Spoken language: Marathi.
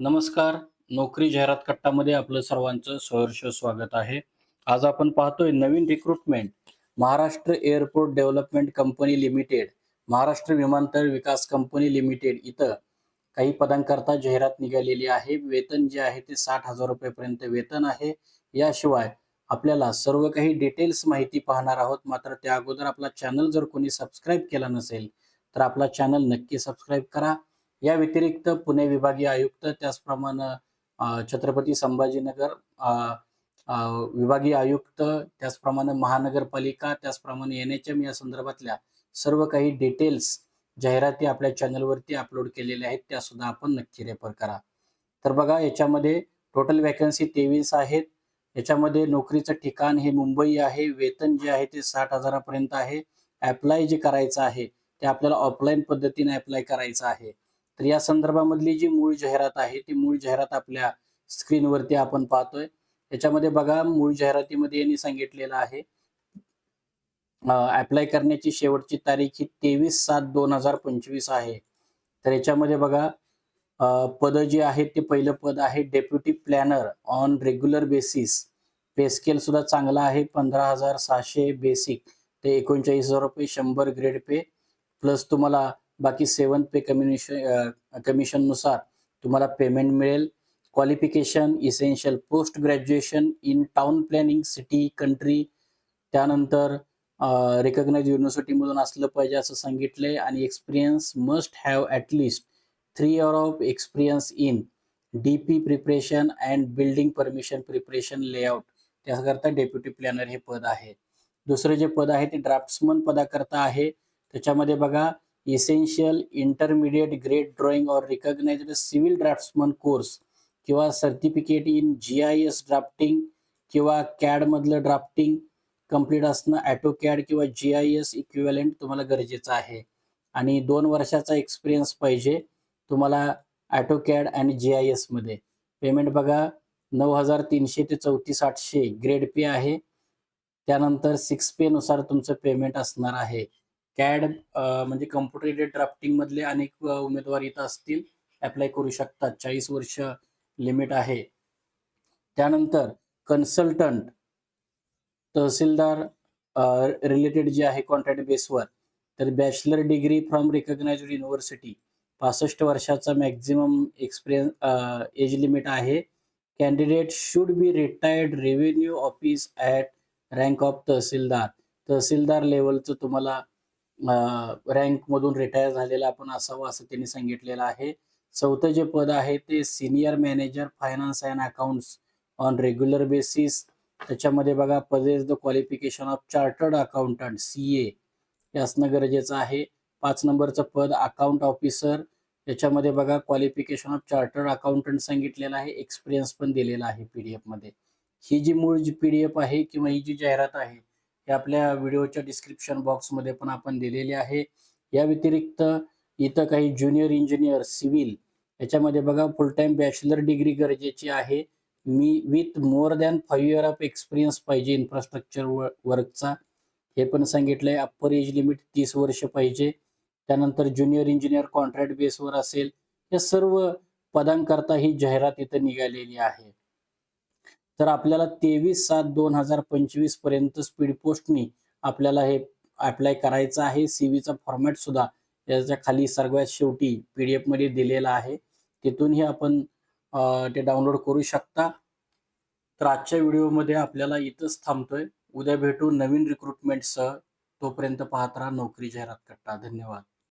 नमस्कार. नोकरी जाहिरात कट्टामध्ये आपलं सर्वांचं सहर्ष स्वागत आहे. आज आपण पाहतोय नवीन recruitment Maharashtra airport development company limited Maharashtra विमानतळ विकास कंपनी लिमिटेड इथं काही पदांकरता जाहिरात निघालेली आहे. वेतन जे आहे ते साठ हजार रुपयेपर्यंत वेतन आहे. याशिवाय आपल्याला सर्व काही डिटेल्स माहिती पाहणार आहोत. मात्र त्या अगोदर आपला चॅनल जर कोणी सबस्क्राईब केला नसेल तर आपला चॅनल नक्की सबस्क्राईब करा. या व्यतिरिक्त पुणे विभागीय आयुक्त त्याचप्रमाणे छत्रपती संभाजीनगर विभागीय आयुक्त त्याचप्रमाणे महानगरपालिका त्याचप्रमाणे एन एच एम या संदर्भातल्या सर्व काही डिटेल्स जाहिराती आपल्या चॅनलवरती अपलोड केलेल्या आहेत त्या सुद्धा आपण नक्की रेफर करा. तर बघा याच्यामध्ये टोटल वॅकन्सी तेवीस आहेत. याच्यामध्ये नोकरीचं ठिकाण हे मुंबई आहे. वेतन जे आहे ते साठ हजारापर्यंत आहे. अप्लाय जे करायचं आहे ते आपल्याला ऑफलाईन पद्धतीने अप्लाय करायचं आहे. तर या संदर्भामधली जी मूळ जाहिरात आहे ती मूळ जाहिरात आपल्या स्क्रीनवरती आपण पाहतोय. याच्यामध्ये बघा मूळ जाहिरातीमध्ये यांनी सांगितलेलं आहे अप्लाय करण्याची शेवटची तारीख ही तेवीस सात दोन हजार पंचवीस आहे. तर याच्यामध्ये बघा पद जे आहेत ते पहिलं पद आहे deputy planner on regular basis pay scale सुद्धा चांगला आहे पंधरा हजार सहाशे बेसिक ते एकोणचाळीस हजार रुपये शंभर ग्रेड पे प्लस तुम्हाला बाकी सेवन पे कम्युनिशन कमिशननुसार तुम्हाला पेमेंट मिळेल. Qualification essential post graduation in town planning city country त्यानंतर रिकग्नाइज युनिव्हर्सिटीमधून असलं पाहिजे असं सांगितलंय आणि experience must have at least three year of experience in D P preparation and building permission preparation layout त्याकरता डेप्युटी प्लॅनर हे पद आहे. दुसरं जे पद आहे ते ड्राफ्ट्समन पदाकरता आहे. त्याच्यामध्ये बघा essential intermediate grade drawing or recognised civil draftsman course किंवा certificate in G I S drafting किंवा कॅड मधलं ड्राफ्टिंग कंप्लीट असणं ॲटो कॅड किंवा जी आय एस इक्विवलेंट तुम्हाला गरजेचं आहे. आणि दोन वर्षाचा एक्सपिरियन्स पाहिजे तुम्हाला ॲटो कॅड आणि जी आय एसमध्ये पेमेंट बघा नऊ हजार तीनशे ते चौतीस आठशे. ग्रेड पे आहे. त्यानंतर सिक्स पे नुसार तुमचं पेमेंट असणार आहे. कॅड म्हणजे कम्प्युटर एडेड ड्राफ्टिंग मधले अनेक उमेदवार इथं असतील. अप्लाय करू शकतात. चाळीस वर्ष लिमिट आहे. त्यानंतर कन्सल्टंट तहसीलदार रिलेटेड जे आहे कॉन्ट्रॅक्ट बेसवर तर bachelor degree from recognise university पासष्ट वर्षाचा मॅक्झिमम एक्सपिरियन्स एज लिमिट आहे. Candidate should be retired revenue office at rank of tahsildar. Tahsildar लेवलचं तुम्हाला रँकमधून रिटायर झालेला आपण असावं असं त्यांनी सांगितलेलं आहे. चौथं जे पद आहे ते senior manager finance and accounts on regular basis त्याच्यामध्ये बघा पदेज the qualification of chartered accountant C A हे असणं गरजेचं आहे. पाच नंबरचं पद अकाउंट ऑफिसर याच्यामध्ये बघा क्वालिफिकेशन ऑफ चार्टर्ड अकाउंटंट सांगितलेलं आहे. एक्सपिरियन्स पण दिलेला आहे पीडीएफमध्ये. ही जी मूळ जी पीडीएफ आहे किंवा ही जी जाहिरात आहे हे आपल्या व्हिडिओच्या डिस्क्रिप्शन बॉक्समध्ये पण आपण दिलेली आहे. या व्यतिरिक्त इथं काही ज्युनियर इंजिनियर सिव्हिल याच्यामध्ये बघा फुल टाइम बॅचलर डिग्री गरजेची आहे. मी with more than five year of experience पाहिजे इन्फ्रास्ट्रक्चर वर्कचा हे पण सांगितलंय. अप्पर एज लिमिट तीस वर्ष पाहिजे. त्यानंतर ज्युनियर इंजिनियर कॉन्ट्रॅक्ट बेसवर असेल. या सर्व पदांकरता ही जाहिरात इथं निघालेली आहे. तर आपल्याला तेवीस सात दोन हजार पंचवीसपर्यंत स्पीड पोस्टनी आपल्याला हे अप्लाय करायचं आहे. सीव्हीचा फॉर्मॅट सुद्धा याच्या खाली सर्वात शेवटी पीडीएफमध्ये दिलेला आहे. तिथूनही आपण ते डाउनलोड करू शकता. तर आजच्या व्हिडिओमध्ये आपल्याला इथंच थांबतोय. उद्या भेटू नवीन रिक्रुटमेंटसह तोपर्यंत पाहत राहा नोकरी जाहिरात कट्टा धन्यवाद.